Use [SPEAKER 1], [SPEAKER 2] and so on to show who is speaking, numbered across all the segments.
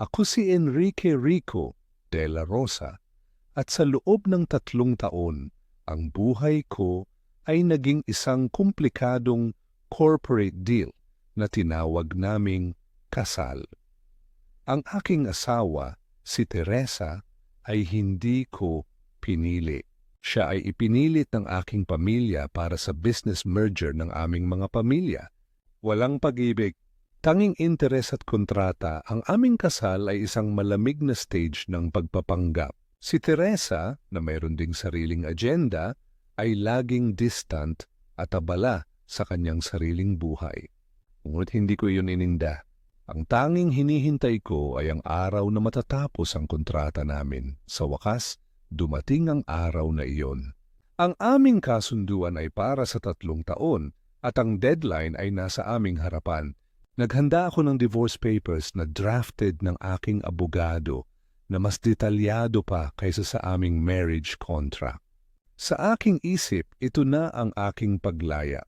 [SPEAKER 1] Ako si Enrique Rico de la Rosa at sa loob ng tatlong taon, ang buhay ko ay naging isang komplikadong corporate deal na tinawag naming kasal. Ang aking asawa, si Teresa, ay hindi ko pinili. Siya ay ipinilit ng aking pamilya para sa business merger ng aming mga pamilya. Walang pag-ibig, tanging interes at kontrata, ang aming kasal ay isang malamig na stage ng pagpapanggap. Si Teresa, na mayroon ding sariling agenda, ay laging distant at abala sa kanyang sariling buhay. Ngunit hindi ko iyon ininda. Ang tanging hinihintay ko ay ang araw na matatapos ang kontrata namin. Sa wakas, dumating ang araw na iyon. Ang aming kasunduan ay para sa tatlong taon at ang deadline ay nasa aming harapan. Naghanda ako ng divorce papers na drafted ng aking abogado na mas detalyado pa kaysa sa aming marriage contract. Sa aking isip, ito na ang aking paglaya.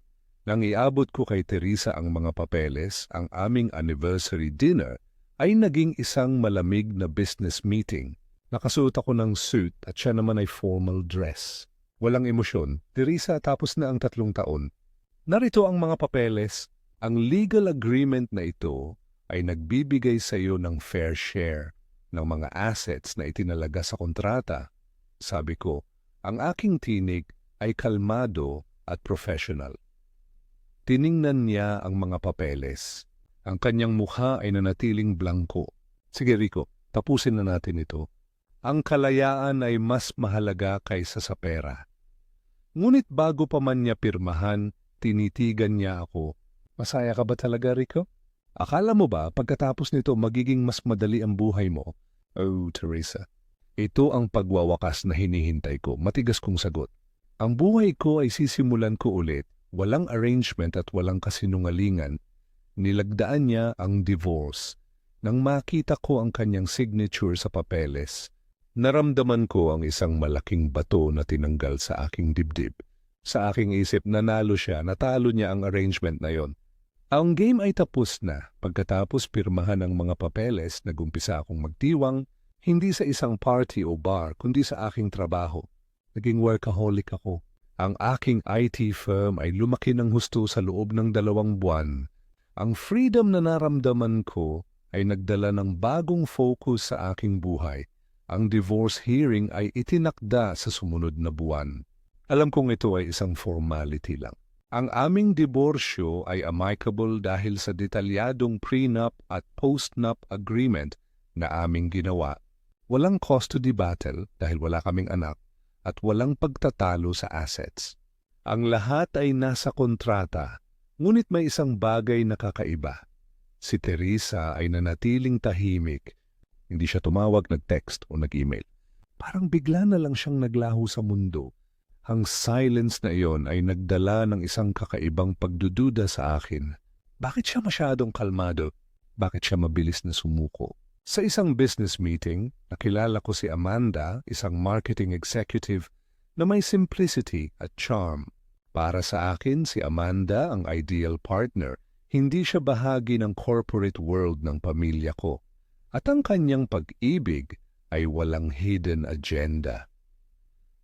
[SPEAKER 1] Nang iabot ko kay Teresa ang mga papeles, ang aming anniversary dinner ay naging isang malamig na business meeting. Nakasuot ako ng suit at siya naman ay formal dress. Walang emosyon, Teresa tapos na ang tatlong taon. Narito ang mga papeles. Ang legal agreement na ito ay nagbibigay sa iyo ng fair share ng mga assets na itinalaga sa kontrata. Sabi ko, ang aking tinig ay kalmado at professional. Tiningnan niya ang mga papeles. Ang kanyang mukha ay nanatiling blanco. Sige Rico, tapusin na natin ito. Ang kalayaan ay mas mahalaga kaysa sa pera. Ngunit bago pa man niya pirmahan, tinitigan niya ako. Masaya ka ba talaga, Rico? Akala mo ba pagkatapos nito magiging mas madali ang buhay mo? Oh, Teresa. Ito ang pagwawakas na hinihintay ko. Matigas kong sagot. Ang buhay ko ay sisimulan ko ulit. Walang arrangement at walang kasinungalingan. Nilagdaan niya ang divorce. Nang makita ko ang kanyang signature sa papeles, Naramdaman ko ang isang malaking bato na tinanggal sa aking dibdib. Sa aking isip, nanalo siya, natalo niya ang arrangement na yon. Ang game ay tapos na. Pagkatapos pirmahan ang mga papeles, nagumpisa akong magtiwang, hindi sa isang party o bar, kundi sa aking trabaho. Naging workaholic ako. Ang aking IT firm ay lumaki ng husto sa loob ng dalawang buwan. Ang freedom na naramdaman ko ay nagdala ng bagong focus sa aking buhay ang divorce hearing ay itinakda sa sumunod na buwan. Alam kong ito ay isang formality lang. Ang aming diborsyo ay amicable dahil sa detalyadong prenup at postnup agreement na aming ginawa. Walang custody battle dahil wala kaming anak at walang pagtatalo sa assets. Ang lahat ay nasa kontrata, ngunit may isang bagay na kakaiba. Si Teresa ay nanatiling tahimik hindi siya tumawag, nag-text o nag-email. Parang bigla na lang siyang naglaho sa mundo. Ang silence na iyon ay nagdala ng isang kakaibang pagdududa sa akin. Bakit siya masyadong kalmado? Bakit siya mabilis na sumuko? Sa isang business meeting, nakilala ko si Amanda, isang marketing executive na may simplicity at charm. Para sa akin, si Amanda ang ideal partner. Hindi siya bahagi ng corporate world ng pamilya ko at ang kanyang pag-ibig ay walang hidden agenda.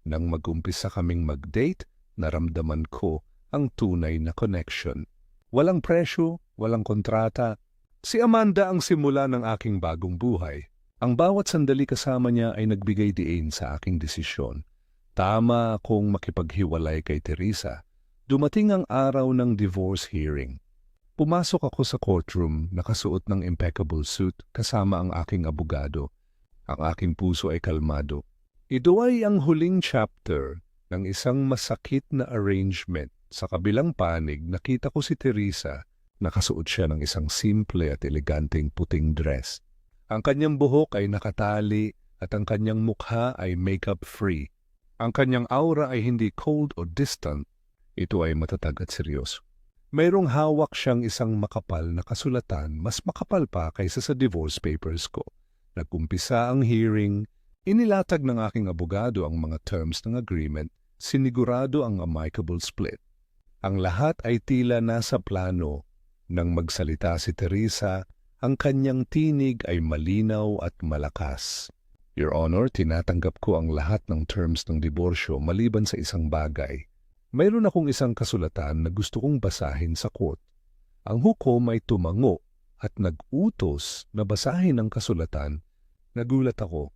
[SPEAKER 1] Nang magumpisa kaming mag-date, naramdaman ko ang tunay na connection. Walang presyo, walang kontrata. Si Amanda ang simula ng aking bagong buhay. Ang bawat sandali kasama niya ay nagbigay diin sa aking desisyon. Tama akong makipaghiwalay kay Teresa. Dumating ang araw ng divorce hearing. Pumasok ako sa courtroom nakasuot ng impeccable suit kasama ang aking abogado. Ang aking puso ay kalmado. Ito ay ang huling chapter ng isang masakit na arrangement. Sa kabilang panig, nakita ko si Teresa. Nakasuot siya ng isang simple at eleganteng puting dress. Ang kanyang buhok ay nakatali at ang kanyang mukha ay makeup-free. Ang kanyang aura ay hindi cold o distant. Ito ay matatag at seryoso. Mayroong hawak siyang isang makapal na kasulatan, mas makapal pa kaysa sa divorce papers ko. Nagkumpisa ang hearing, inilatag ng aking abogado ang mga terms ng agreement, sinigurado ang amicable split. Ang lahat ay tila nasa plano nang magsalita si Teresa Ang kanyang tinig ay malinaw at malakas. Your Honor, tinatanggap ko ang lahat ng terms ng diborsyo maliban sa isang bagay. Mayroon akong isang kasulatan na gusto kong basahin sa court. Ang hukom ay tumango at nag-utos na basahin ang kasulatan. Nagulat ako.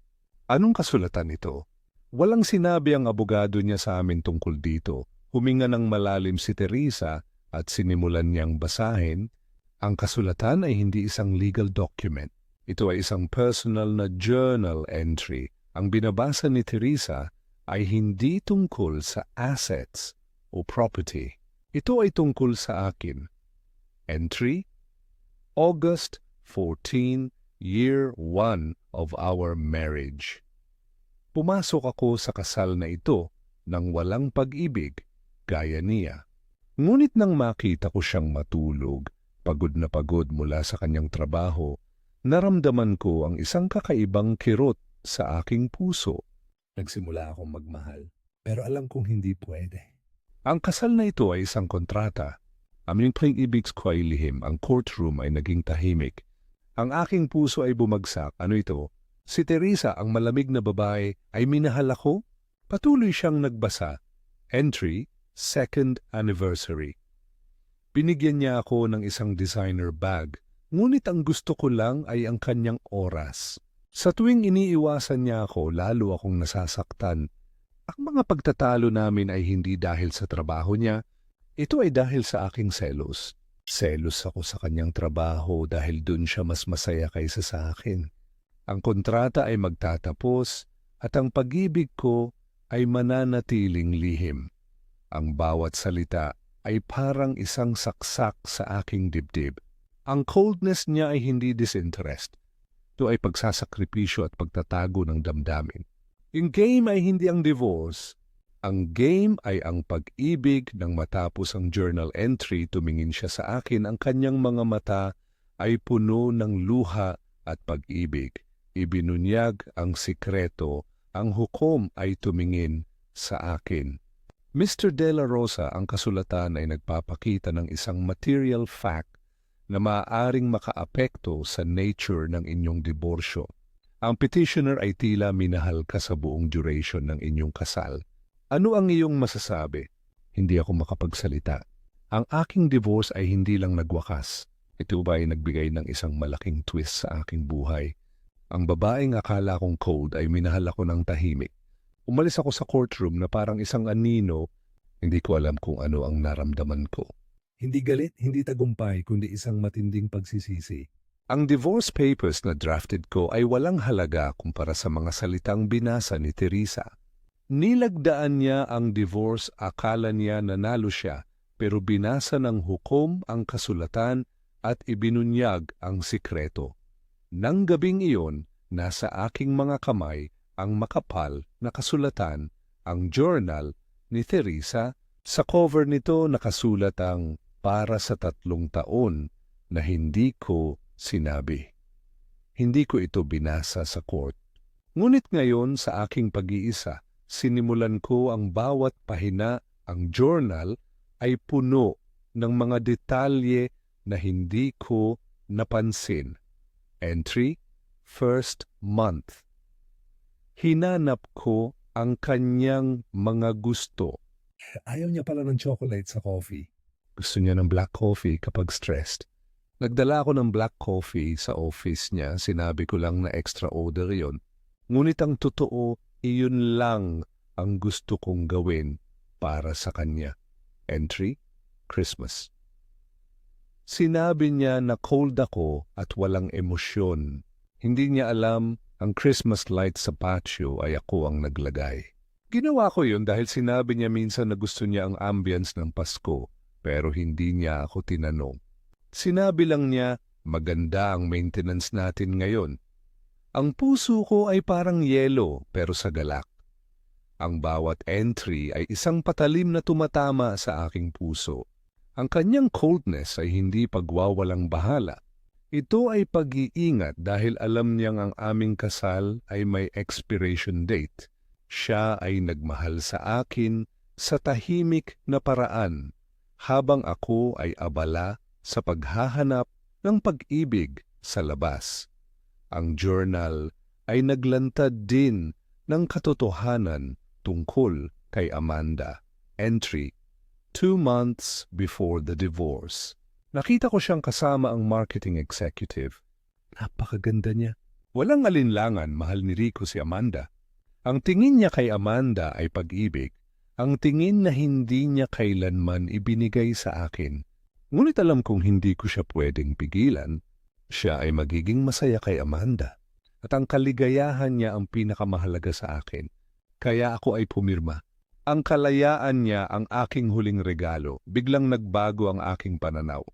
[SPEAKER 1] Anong kasulatan ito? Walang sinabi ang abogado niya sa amin tungkol dito. Huminga ng malalim si Teresa at sinimulan niyang basahin. Ang kasulatan ay hindi isang legal document. Ito ay isang personal na journal entry. Ang binabasa ni Teresa ay hindi tungkol sa assets o property. Ito ay tungkol sa akin. Entry August 14, year 1 of our marriage. Pumasok ako sa kasal na ito nang walang pag-ibig, gaya niya. Ngunit nang makita ko siyang matulog, pagod na pagod mula sa kanyang trabaho, naramdaman ko ang isang kakaibang kirot sa aking puso. Nagsimula akong magmahal, pero alam kong hindi pwede. Ang kasal na ito ay isang kontrata. Aming pag-ibig ko ay lihim, ang courtroom ay naging tahimik. Ang aking puso ay bumagsak. Ano ito? Si Teresa, ang malamig na babae, ay minahal ako? Patuloy siyang nagbasa. Entry, second anniversary. Binigyan niya ako ng isang designer bag, ngunit ang gusto ko lang ay ang kanyang oras. Sa tuwing iniiwasan niya ako, lalo akong nasasaktan. Ang mga pagtatalo namin ay hindi dahil sa trabaho niya, ito ay dahil sa aking selos. Selos ako sa kanyang trabaho dahil dun siya mas masaya kaysa sa akin. Ang kontrata ay magtatapos at ang pag-ibig ko ay mananatiling lihim. Ang bawat salita ay parang isang saksak sa aking dibdib. Ang coldness niya ay hindi disinterest. Ito ay pagsasakripisyo at pagtatago ng damdamin. Yung game ay hindi ang divorce, ang game ay ang pag-ibig nang matapos ang journal entry tumingin siya sa akin ang kanyang mga mata ay puno ng luha at pag-ibig. Ibinunyag ang sikreto, ang hukom ay tumingin sa akin. Mr. De La Rosa, ang kasulatan ay nagpapakita ng isang material fact na maaaring makaapekto sa nature ng inyong diborsyo. Ang petitioner ay tila minahal ka sa buong duration ng inyong kasal. Ano ang iyong masasabi? Hindi ako makapagsalita. Ang aking divorce ay hindi lang nagwakas. Ito ba ay nagbigay ng isang malaking twist sa aking buhay? Ang babaeng akala kong cold ay minahal ako ng tahimik. Umalis ako sa courtroom na parang isang anino, hindi ko alam kung ano ang naramdaman ko. Hindi galit, hindi tagumpay, kundi isang matinding pagsisisi. Ang divorce papers na drafted ko ay walang halaga kumpara sa mga salitang binasa ni Teresa. Nilagdaan niya ang divorce, akala niya nanalo siya, pero binasa ng hukom ang kasulatan at ibinunyag ang sikreto. Nang gabing iyon, nasa aking mga kamay ang makapal na kasulatan, ang journal ni Teresa. Sa cover nito nakasulat ang para sa tatlong taon na hindi ko sinabi. Hindi ko ito binasa sa court. Ngunit ngayon sa aking pag-iisa, sinimulan ko ang bawat pahina, ang journal ay puno ng mga detalye na hindi ko napansin. Entry, first month. Hinanap ko ang kanyang mga gusto. Ayaw niya pala ng chocolate sa coffee. Gusto niya ng black coffee kapag stressed. Nagdala ako ng black coffee sa office niya. Sinabi ko lang na extra order yon. Ngunit ang totoo, iyon lang ang gusto kong gawin para sa kanya. Entry, Christmas. Sinabi niya na cold ako at walang emosyon. Hindi niya alam ang Christmas light sa patio ay ako ang naglagay. Ginawa ko yun dahil sinabi niya minsan na gusto niya ang ambience ng Pasko pero hindi niya ako tinanong. Sinabi lang niya, maganda ang maintenance natin ngayon ang puso ko ay parang yelo pero sa galak. Ang bawat entry ay isang patalim na tumatama sa aking puso. Ang kanyang coldness ay hindi pagwawalang bahala. Ito ay pag-iingat dahil alam niyang ang aming kasal ay may expiration date. Siya ay nagmahal sa akin sa tahimik na paraan habang ako ay abala sa paghahanap ng pag-ibig sa labas. Ang journal ay naglantad din ng katotohanan tungkol kay Amanda. Entry, two months before the divorce. Nakita ko siyang kasama ang marketing executive. Napakaganda niya. Walang alinlangan mahal ni Rico si Amanda. Ang tingin niya kay Amanda ay pag-ibig. Ang tingin na hindi niya kailanman ibinigay sa akin. Ngunit alam kong hindi ko siya pwedeng pigilan. Siya ay magiging masaya kay Amanda. At ang kaligayahan niya ang pinakamahalaga sa akin. Kaya ako ay pumirma. Ang kalayaan niya ang aking huling regalo. Biglang nagbago ang aking pananaw.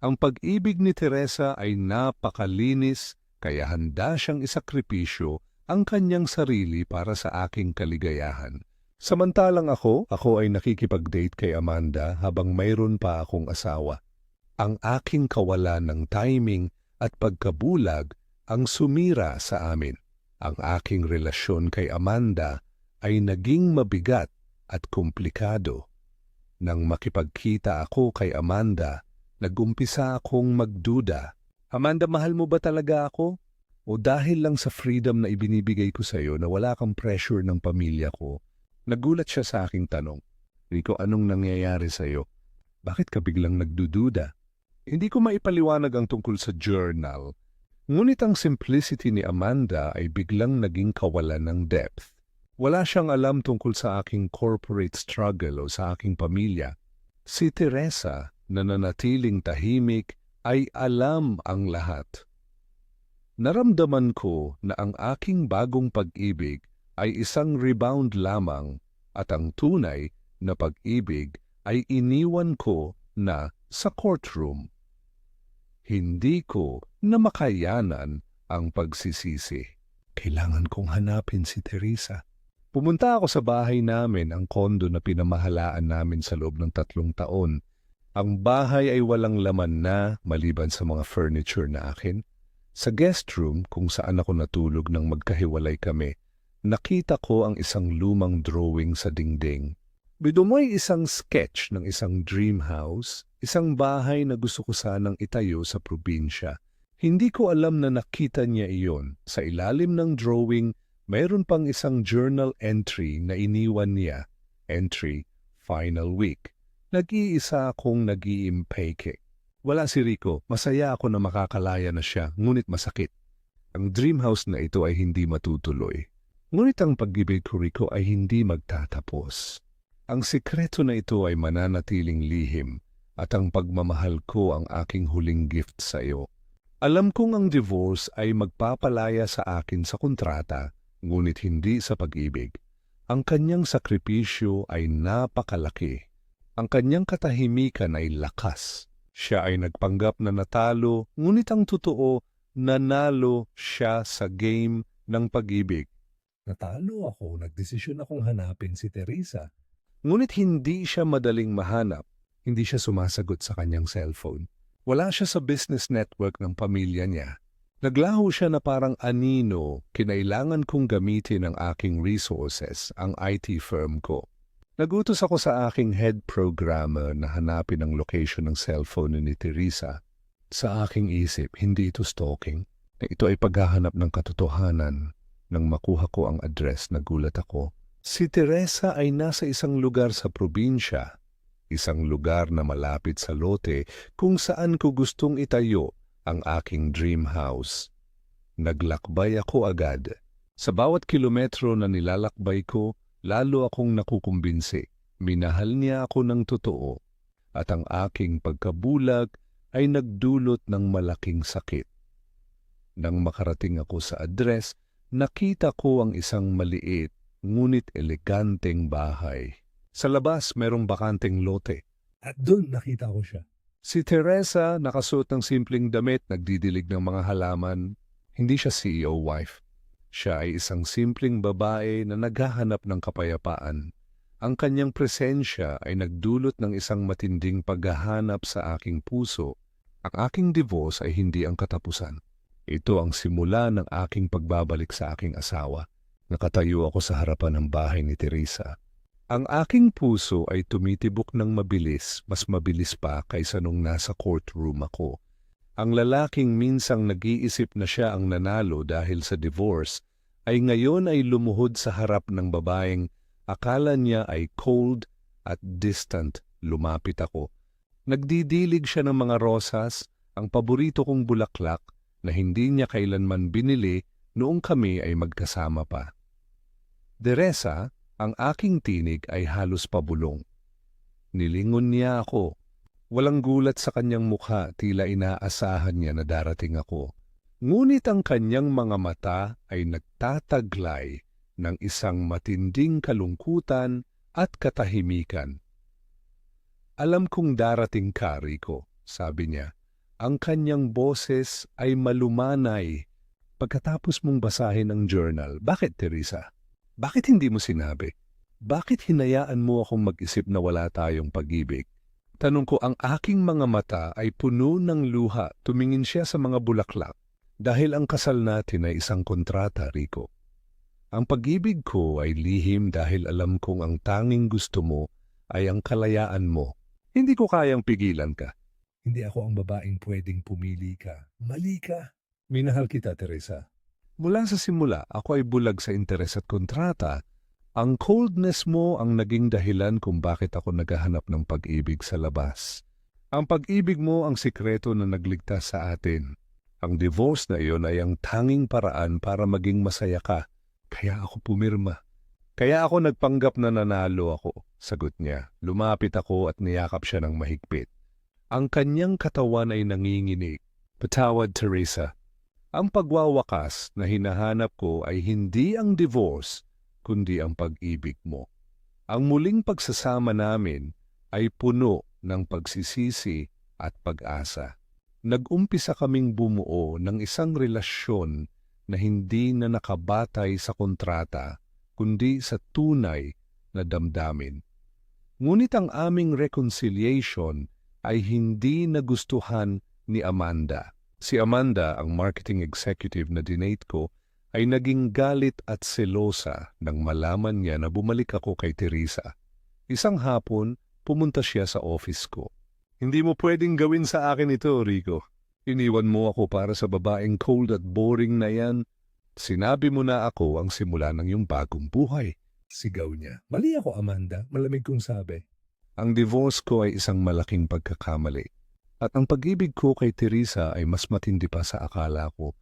[SPEAKER 1] Ang pag-ibig ni Teresa ay napakalinis kaya handa siyang isakripisyo ang kanyang sarili para sa aking kaligayahan. Samantalang ako, ako ay nakikipag-date kay Amanda habang mayroon pa akong asawa. Ang aking kawalan ng timing at pagkabulag ang sumira sa amin. Ang aking relasyon kay Amanda ay naging mabigat at komplikado. Nang makipagkita ako kay Amanda, nagumpisa akong magduda. Amanda, mahal mo ba talaga ako? O dahil lang sa freedom na ibinibigay ko sa iyo na wala kang pressure ng pamilya ko, nagulat siya sa aking tanong. Rico, anong nangyayari sa iyo? Bakit ka biglang nagdududa? Hindi ko maipaliwanag ang tungkol sa journal, ngunit ang simplicity ni Amanda ay biglang naging kawalan ng depth. Wala siyang alam tungkol sa aking corporate struggle o sa aking pamilya. Si Teresa, na nanatiling tahimik, ay alam ang lahat. Naramdaman ko na ang aking bagong pag-ibig ay isang rebound lamang at ang tunay na pag-ibig ay iniwan ko na sa courtroom. Hindi ko na makayanan ang pagsisisi. Kailangan kong hanapin si Teresa. Pumunta ako sa bahay namin, ang kondo na pinamahalaan namin sa loob ng tatlong taon. Ang bahay ay walang laman na maliban sa mga furniture na akin. Sa guest room kung saan ako natulog nang magkahiwalay kami, nakita ko ang isang lumang drawing sa dingding. Bidumoy isang sketch ng isang dream house, isang bahay na gusto ko sanang itayo sa probinsya. Hindi ko alam na nakita niya iyon. Sa ilalim ng drawing, mayroon pang isang journal entry na iniwan niya. Entry, final week. Nag-iisa akong nag-iimpake. Wala si Rico, masaya ako na makakalaya na siya, ngunit masakit. Ang dream house na ito ay hindi matutuloy. Ngunit ang pag-ibig ko Rico ay hindi magtatapos. Ang sikreto na ito ay mananatiling lihim at ang pagmamahal ko ang aking huling gift sa iyo. Alam kong ang divorce ay magpapalaya sa akin sa kontrata, ngunit hindi sa pag-ibig. Ang kanyang sakripisyo ay napakalaki. Ang kanyang katahimikan ay lakas. Siya ay nagpanggap na natalo, ngunit ang totoo, nanalo siya sa game ng pag-ibig. Natalo ako, nagdesisyon akong hanapin si Teresa. Ngunit hindi siya madaling mahanap. Hindi siya sumasagot sa kanyang cellphone. Wala siya sa business network ng pamilya niya. Naglaho siya na parang anino, kinailangan kong gamitin ang aking resources, ang IT firm ko. Nagutos ako sa aking head programmer na hanapin ang location ng cellphone ni Teresa. Sa aking isip, hindi ito stalking. Na ito ay paghahanap ng katotohanan. Nang makuha ko ang address, nagulat ako. Si Teresa ay nasa isang lugar sa probinsya. Isang lugar na malapit sa lote kung saan ko gustong itayo ang aking dream house. Naglakbay ako agad. Sa bawat kilometro na nilalakbay ko, lalo akong nakukumbinsi. Minahal niya ako ng totoo at ang aking pagkabulag ay nagdulot ng malaking sakit. Nang makarating ako sa address, nakita ko ang isang maliit ngunit eleganteng bahay. Sa labas, merong bakanteng lote. At doon nakita ko siya. Si Teresa, nakasuot ng simpleng damit, nagdidilig ng mga halaman. Hindi siya CEO wife. Siya ay isang simpleng babae na naghahanap ng kapayapaan. Ang kanyang presensya ay nagdulot ng isang matinding paghahanap sa aking puso. Ang aking divorce ay hindi ang katapusan. Ito ang simula ng aking pagbabalik sa aking asawa. Nakatayo ako sa harapan ng bahay ni Teresa. Ang aking puso ay tumitibok ng mabilis, mas mabilis pa kaysa nung nasa courtroom ako. Ang lalaking minsang nag-iisip na siya ang nanalo dahil sa divorce ay ngayon ay lumuhod sa harap ng babaeng akala niya ay cold at distant lumapit ako. Nagdidilig siya ng mga rosas, ang paborito kong bulaklak na hindi niya kailanman binili noong kami ay magkasama pa. Deresa, ang aking tinig ay halos pabulong. Nilingon niya ako. Walang gulat sa kanyang mukha, tila inaasahan niya na darating ako. Ngunit ang kanyang mga mata ay nagtataglay ng isang matinding kalungkutan at katahimikan. Alam kong darating ka, Rico, sabi niya. Ang kanyang boses ay malumanay. Pagkatapos mong basahin ang journal, bakit, Teresa? Bakit hindi mo sinabi? Bakit hinayaan mo akong mag-isip na wala tayong pag-ibig? Tanong ko, ang aking mga mata ay puno ng luha. Tumingin siya sa mga bulaklak. Dahil ang kasal natin ay isang kontrata, Rico. Ang pag-ibig ko ay lihim dahil alam kong ang tanging gusto mo ay ang kalayaan mo. Hindi ko kayang pigilan ka. Hindi ako ang babaeng pwedeng pumili ka. Mali ka. Minahal kita, Teresa. Mula sa simula, ako ay bulag sa interes at kontrata. Ang coldness mo ang naging dahilan kung bakit ako naghahanap ng pag-ibig sa labas. Ang pag-ibig mo ang sikreto na nagligtas sa atin. Ang divorce na iyon ay ang tanging paraan para maging masaya ka. Kaya ako pumirma. Kaya ako nagpanggap na nanalo ako, sagot niya. Lumapit ako at niyakap siya ng mahigpit. Ang kanyang katawan ay nanginginig. Patawad, Teresa. Ang pagwawakas na hinahanap ko ay hindi ang divorce, kundi ang pag-ibig mo. Ang muling pagsasama namin ay puno ng pagsisisi at pag-asa. Nag-umpisa kaming bumuo ng isang relasyon na hindi na nakabatay sa kontrata, kundi sa tunay na damdamin. Ngunit ang aming reconciliation ay hindi nagustuhan ni Amanda. Si Amanda, ang marketing executive na dinate ko, ay naging galit at selosa nang malaman niya na bumalik ako kay Teresa. Isang hapon, pumunta siya sa office ko. Hindi mo pwedeng gawin sa akin ito, Rico. Iniwan mo ako para sa babaeng cold at boring na yan. Sinabi mo na ako ang simula ng iyong bagong buhay. Sigaw niya. Mali ako, Amanda. Malamig kong sabi. Ang divorce ko ay isang malaking pagkakamali. At ang pag-ibig ko kay Teresa ay mas matindi pa sa akala ko.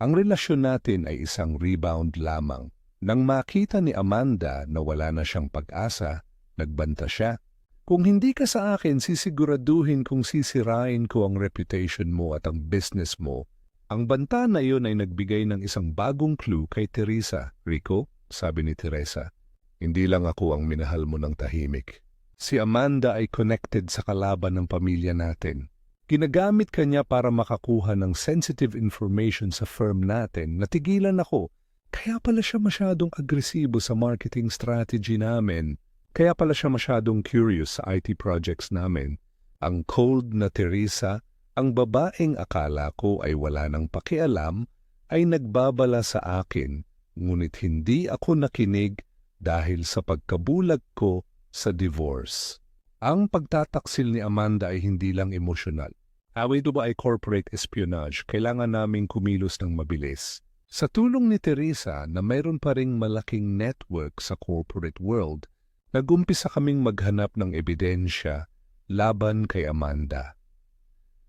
[SPEAKER 1] Ang relasyon natin ay isang rebound lamang. Nang makita ni Amanda na wala na siyang pag-asa, nagbanta siya. Kung hindi ka sa akin, sisiguraduhin kung sisirain ko ang reputation mo at ang business mo. Ang banta na iyon ay nagbigay ng isang bagong clue kay Teresa. Rico, sabi ni Teresa, hindi lang ako ang minahal mo ng tahimik. Si Amanda ay connected sa kalaban ng pamilya natin. Ginagamit kanya para makakuha ng sensitive information sa firm natin. Natigilan ako. Kaya pala siya masyadong agresibo sa marketing strategy namin. Kaya pala siya masyadong curious sa IT projects namin. Ang cold na Teresa, ang babaeng akala ko ay wala ng pakialam, ay nagbabala sa akin, ngunit hindi ako nakinig dahil sa pagkabulag ko sa divorce. Ang pagtataksil ni Amanda ay hindi lang emosyonal. Away ito ba ay corporate espionage, kailangan naming kumilos ng mabilis. Sa tulong ni Teresa na mayroon pa ring malaking network sa corporate world, nagumpisa kaming maghanap ng ebidensya laban kay Amanda.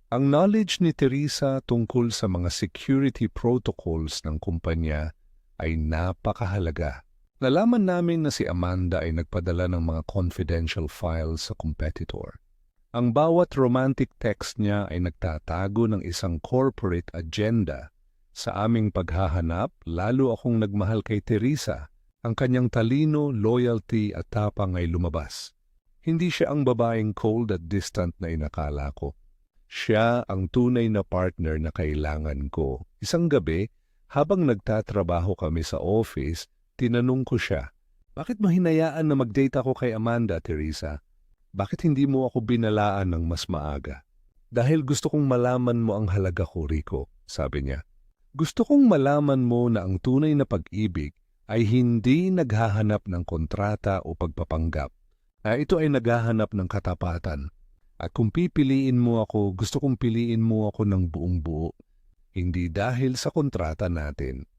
[SPEAKER 1] Ang knowledge ni Teresa tungkol sa mga security protocols ng kumpanya ay napakahalaga. Nalaman namin na si Amanda ay nagpadala ng mga confidential files sa competitor. Ang bawat romantic text niya ay nagtatago ng isang corporate agenda. Sa aming paghahanap, lalo akong nagmahal kay Teresa. Ang kanyang talino, loyalty at tapang ay lumabas. Hindi siya ang babaeng cold at distant na inakala ko. Siya ang tunay na partner na kailangan ko. Isang gabi, habang nagtatrabaho kami sa office, Tinanong ko siya, bakit mo hinayaan na mag-date ako kay Amanda, Teresa? Bakit hindi mo ako binalaan ng mas maaga? Dahil gusto kong malaman mo ang halaga ko, Rico, sabi niya. Gusto kong malaman mo na ang tunay na pag-ibig ay hindi naghahanap ng kontrata o pagpapanggap. Na ito ay naghahanap ng katapatan. At kung pipiliin mo ako, gusto kong piliin mo ako ng buong buo. Hindi dahil sa kontrata natin.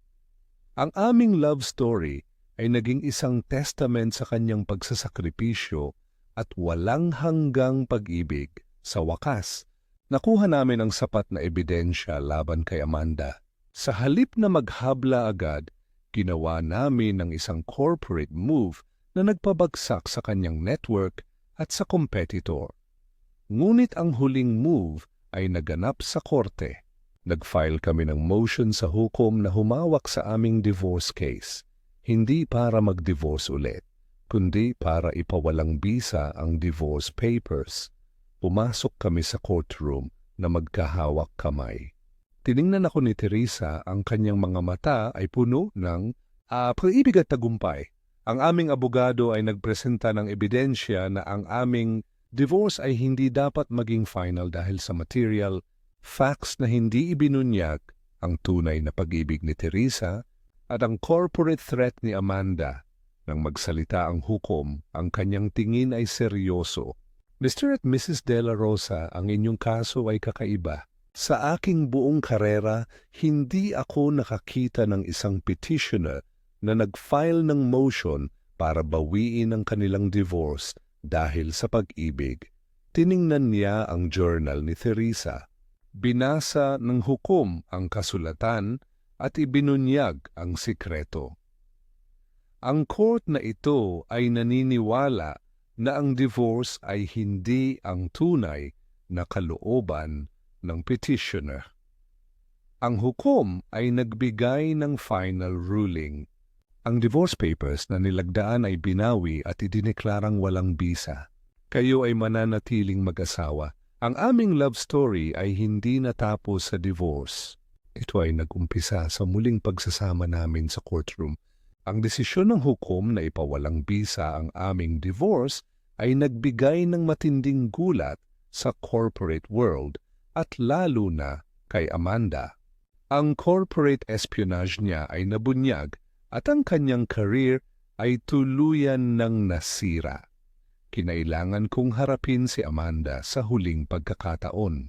[SPEAKER 1] Ang aming love story ay naging isang testament sa kanyang pagsasakripisyo at walang hanggang pag-ibig. Sa wakas, nakuha namin ang sapat na ebidensya laban kay Amanda. Sa halip na maghabla agad, ginawa namin ang isang corporate move na nagpabagsak sa kanyang network at sa competitor. Ngunit ang huling move ay naganap sa korte. Nag-file kami ng motion sa hukom na humawak sa aming divorce case. Hindi para mag-divorce ulit, kundi para ipawalang bisa ang divorce papers. Pumasok kami sa courtroom na magkahawak kamay. Tiningnan ako ni Teresa, ang kanyang mga mata ay puno ng ah, pag-ibig at tagumpay. Ang aming abogado ay nagpresenta ng ebidensya na ang aming divorce ay hindi dapat maging final dahil sa material facts na hindi ibinunyag ang tunay na pag-ibig ni Teresa at ang corporate threat ni Amanda. Nang magsalita ang hukom, ang kanyang tingin ay seryoso. Mr. at Mrs. De La Rosa, ang inyong kaso ay kakaiba. Sa aking buong karera, hindi ako nakakita ng isang petitioner na nag-file ng motion para bawiin ang kanilang divorce dahil sa pag-ibig. Tiningnan niya ang journal ni Teresa. Binasa ng hukom ang kasulatan at ibinunyag ang sikreto. Ang court na ito ay naniniwala na ang divorce ay hindi ang tunay na kalooban ng petitioner. Ang hukom ay nagbigay ng final ruling. Ang divorce papers na nilagdaan ay binawi at idineklarang walang bisa. Kayo ay mananatiling mag-asawa. Ang aming love story ay hindi natapos sa divorce. Ito ay nagumpisa sa muling pagsasama namin sa courtroom. Ang desisyon ng hukom na ipawalang bisa ang aming divorce ay nagbigay ng matinding gulat sa corporate world at lalo na kay Amanda. Ang corporate espionage niya ay nabunyag at ang kanyang career ay tuluyan ng nasira. Kinailangan kong harapin si Amanda sa huling pagkakataon.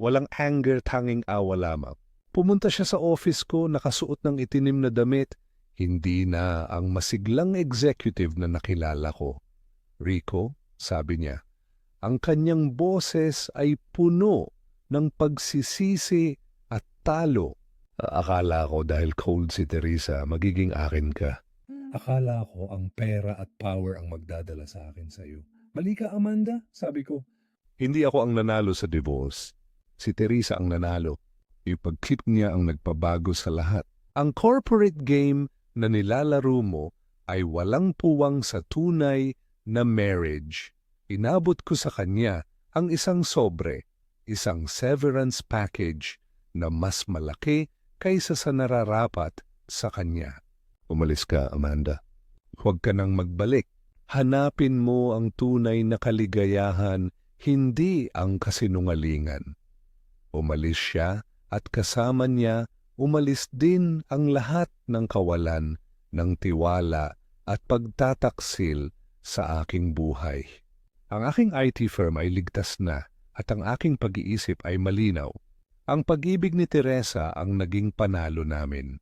[SPEAKER 1] Walang anger, tanging awa lamang. Pumunta siya sa office ko nakasuot ng itinim na damit. Hindi na ang masiglang executive na nakilala ko. Rico, sabi niya, ang kanyang boses ay puno ng pagsisisi at talo. Akala ko dahil cold si Teresa, magiging akin ka. Akala ko ang pera at power ang magdadala sa akin sa iyo. Mali ka, Amanda, sabi ko. Hindi ako ang nanalo sa divorce. Si Teresa ang nanalo. Pag-clip niya ang nagpabago sa lahat. Ang corporate game na nilalaro mo ay walang puwang sa tunay na marriage. Inabot ko sa kanya ang isang sobre, isang severance package na mas malaki kaysa sa nararapat sa kanya. Umalis ka, Amanda. Huwag ka nang magbalik. Hanapin mo ang tunay na kaligayahan, hindi ang kasinungalingan. Umalis siya at kasama niya umalis din ang lahat ng kawalan ng tiwala at pagtataksil sa aking buhay. Ang aking IT firm ay ligtas na at ang aking pag-iisip ay malinaw. Ang pag-ibig ni Teresa ang naging panalo namin.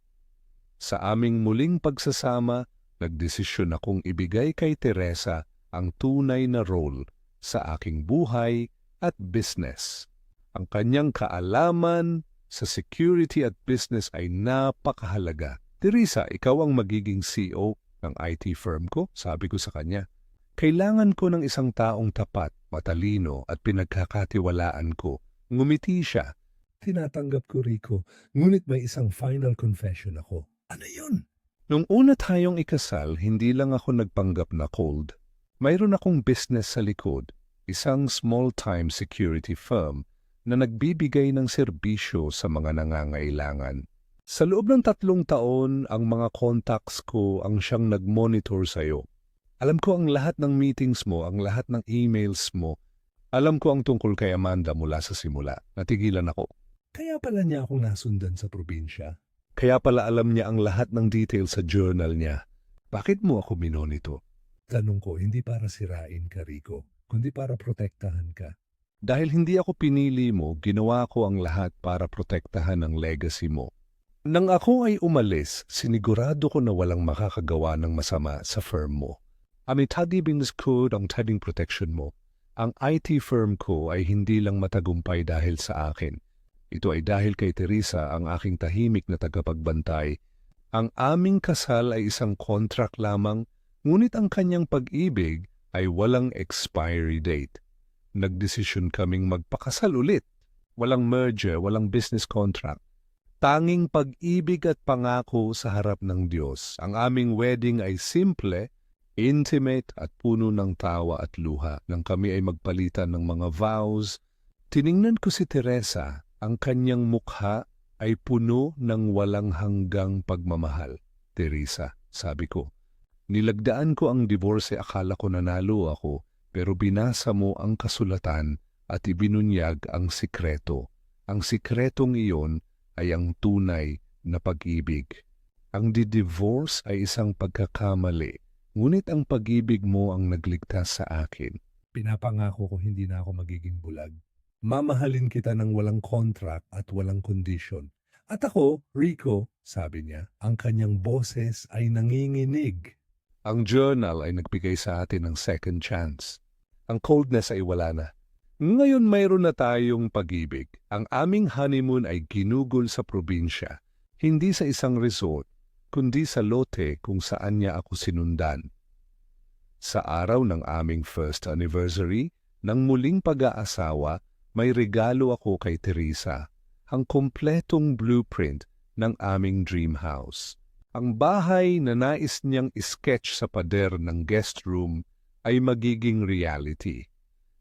[SPEAKER 1] Sa aming muling pagsasama, nagdesisyon akong ibigay kay Teresa ang tunay na role sa aking buhay at business. Ang kanyang kaalaman sa security at business ay napakahalaga. Teresa, ikaw ang magiging CEO ng IT firm ko, sabi ko sa kanya. Kailangan ko ng isang taong tapat, matalino at pinagkakatiwalaan ko. Ngumiti siya. Tinatanggap ko, Rico, ngunit may isang final confession ako. Ano yun? Nung una tayong ikasal, hindi lang ako nagpanggap na cold. Mayroon akong business sa likod, isang small-time security firm na nagbibigay ng serbisyo sa mga nangangailangan. Sa loob ng tatlong taon, ang mga contacts ko ang siyang nag-monitor sa'yo. Alam ko ang lahat ng meetings mo, ang lahat ng emails mo. Alam ko ang tungkol kay Amanda mula sa simula. Natigilan ako. Kaya pala niya akong nasundan sa probinsya. Kaya pala alam niya ang lahat ng details sa journal niya. Bakit mo ako minonito? Tanong ko, hindi para sirain ka, Rico, kundi para protektahan ka. Dahil hindi ako pinili mo, ginawa ko ang lahat para protektahan ang legacy mo. Nang ako ay umalis, sinigurado ko na walang makakagawa ng masama sa firm mo. Amitadibins ko ang tabing protection mo. Ang IT firm ko ay hindi lang matagumpay dahil sa akin. Ito ay dahil kay Teresa ang aking tahimik na tagapagbantay. Ang aming kasal ay isang contract lamang, ngunit ang kanyang pag-ibig ay walang expiry date. Nagdesisyon kaming magpakasal ulit. Walang merger, walang business contract. Tanging pag-ibig at pangako sa harap ng Diyos. Ang aming wedding ay simple, intimate at puno ng tawa at luha nang kami ay magpalitan ng mga vows. Tiningnan ko si Teresa, ang kanyang mukha ay puno ng walang hanggang pagmamahal. Teresa, sabi ko. Nilagdaan ko ang divorce akala ko nanalo ako pero binasa mo ang kasulatan at ibinunyag ang sikreto. Ang sikretong iyon ay ang tunay na pag-ibig. Ang di-divorce ay isang pagkakamali, ngunit ang pag-ibig mo ang nagligtas sa akin. Pinapangako ko hindi na ako magiging bulag. Mamahalin kita ng walang contract at walang condition. At ako, Rico, sabi niya, ang kanyang boses ay nanginginig. Ang journal ay nagbigay sa atin ng second chance. Ang coldness ay wala na. Ngayon mayroon na tayong pag-ibig. Ang aming honeymoon ay ginugol sa probinsya, hindi sa isang resort, kundi sa lote kung saan niya ako sinundan. Sa araw ng aming first anniversary, ng muling pag-aasawa, may regalo ako kay Teresa, ang kompletong blueprint ng aming dream house. Ang bahay na nais niyang sketch sa pader ng guest room ay magiging reality.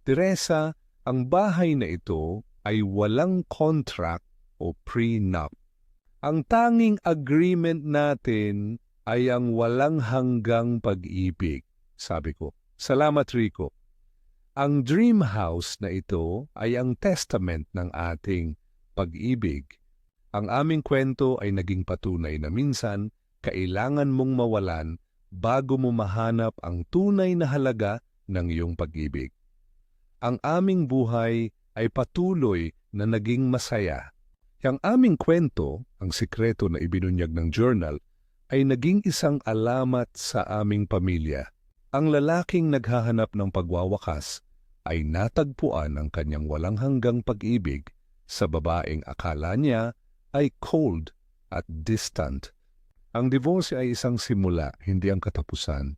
[SPEAKER 1] Teresa, ang bahay na ito ay walang contract o prenup. Ang tanging agreement natin ay ang walang hanggang pag-ibig, sabi ko. Salamat Rico. Ang dream house na ito ay ang testament ng ating pag-ibig. Ang aming kwento ay naging patunay na minsan kailangan mong mawalan bago mo mahanap ang tunay na halaga ng iyong pag-ibig. Ang aming buhay ay patuloy na naging masaya. Ang aming kwento, ang sikreto na ibinunyag ng journal, ay naging isang alamat sa aming pamilya. Ang lalaking naghahanap ng pagwawakas ay natagpuan ang kanyang walang hanggang pag-ibig sa babaeng akala niya ay cold at distant. Ang divorce ay isang simula, hindi ang katapusan.